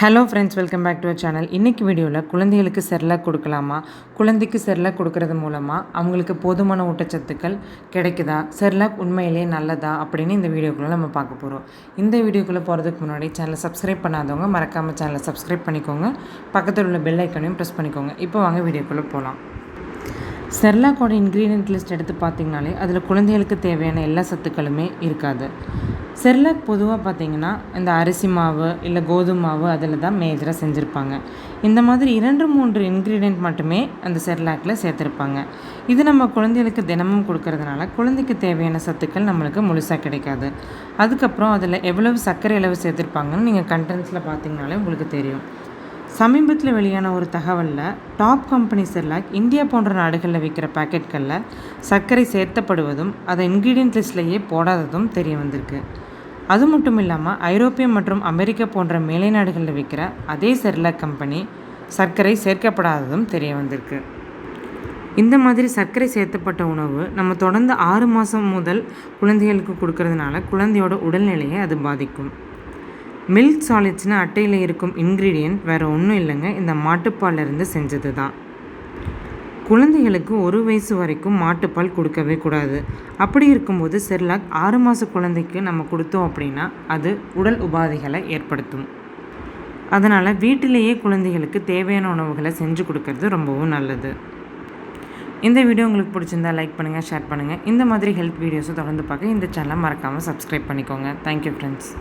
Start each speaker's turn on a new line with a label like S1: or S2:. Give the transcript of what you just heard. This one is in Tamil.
S1: Hello friends welcome back to our channel இன்றைக்கி வீடியோவில் குழந்தைகளுக்கு செர்லாக் கொடுக்கலாமா? குழந்தைக்கு செர்லாக் கொடுக்கறது மூலமாக அவங்களுக்கு போதுமான ஊட்டச்சத்துக்கள் கிடைக்குதா? செர்லாக் உண்மையிலேயே நல்லதா? அப்படின்னு இந்த வீடியோக்குள்ளே நம்ம பார்க்க போகிறோம் இந்த வீடியோக்குள்ளே போகிறதுக்கு முன்னாடி சேனலை சப்ஸ்கிரைப் பண்ணாதவங்க மறக்காமல் சேனலை சப்ஸ்கிரைப் பண்ணிக்கோங்க. பக்கத்தில் உள்ள பெல் ஐக்கனையும் ப்ரெஸ் பண்ணிக்கோங்க. இப்போ வாங்க வீடியோக்குள்ளே போகலாம் செர்லாக்கோட இன்க்ரீடியன்ட் லிஸ்ட் எடுத்து பார்த்திங்கனாலே அதில் குழந்தைகளுக்கு தேவையான எல்லா சத்துக்களுமே இருக்காது. செர்லாக் பொதுவாக பார்த்திங்கன்னா இந்த அரிசி மாவு இல்லை கோதுமை மாவு அதில் தான் மேஜராக செஞ்சுருப்பாங்க. இந்த மாதிரி இரண்டு மூன்று இன்க்ரீடியன்ட் மட்டுமே அந்த செர்லாக்கில் சேர்த்துருப்பாங்க. இது நம்ம குழந்தைகளுக்கு தினமும் கொடுக்கறதுனால குழந்தைக்கு தேவையான சத்துக்கள் நம்மளுக்கு முழுசாக கிடைக்காது. அதுக்கப்புறம் அதில் எவ்வளவு சர்க்கரை அளவு சேர்த்துருப்பாங்கன்னு நீங்கள் கண்டென்ட்ஸில் பார்த்திங்கனாலே உங்களுக்கு தெரியும். சமீபத்தில் வெளியான ஒரு தகவலில் டாப் கம்பெனி செர்லாக் இந்தியா போன்ற நாடுகளில் விற்கிற பேக்கெட்களில் சர்க்கரை சேர்த்தப்படுவதும் அதை இன்க்ரீடியன்ட் லிஸ்ட்லேயே போடாததும் தெரிய வந்திருக்கு. அது மட்டும் இல்லாமல் ஐரோப்பிய மற்றும் அமெரிக்கா போன்ற மேலை நாடுகளில் விற்கிற அதே செர்லாக் கம்பெனி சர்க்கரை சேர்க்கப்படாததும் தெரிய வந்திருக்கு. இந்த மாதிரி சர்க்கரை சேர்த்தப்பட்ட உணவு நம்ம தொடர்ந்து ஆறு மாதம் முதல் குழந்தைகளுக்கு கொடுக்கறதுனால குழந்தையோட உடல்நிலையை அது பாதிக்கும். மில்க் சாலிட்ஸ்னு அட்டையில் இருக்கும் இன்க்ரீடியன்ட் வேறு ஒன்றும் இல்லைங்க இந்த மாட்டுப்பாலிருந்து செஞ்சது தான் குழந்தைகளுக்கு ஒரு வயசு வரைக்கும் மாட்டுப்பால் கொடுக்கவே கூடாது. அப்படி இருக்கும்போது செர்லாக் ஆறு மாத குழந்தைக்கு நம்ம கொடுத்தோம் அப்படின்னா அது உடல் உபாதைகளை ஏற்படுத்தும். அதனால் வீட்டிலேயே குழந்தைகளுக்கு தேவையான உணவுகளை செஞ்சு கொடுக்கறது ரொம்பவும் நல்லது. இந்த வீடியோ உங்களுக்கு பிடிச்சிருந்தா லைக் பண்ணுங்கள் ஷேர் பண்ணுங்கள் இந்த மாதிரி ஹெல்த் வீடியோஸை தொடர்ந்து பார்க்க இந்த சேனலை மறக்காமல் சப்ஸ்கிரைப் பண்ணிக்கோங்க. Thank you friends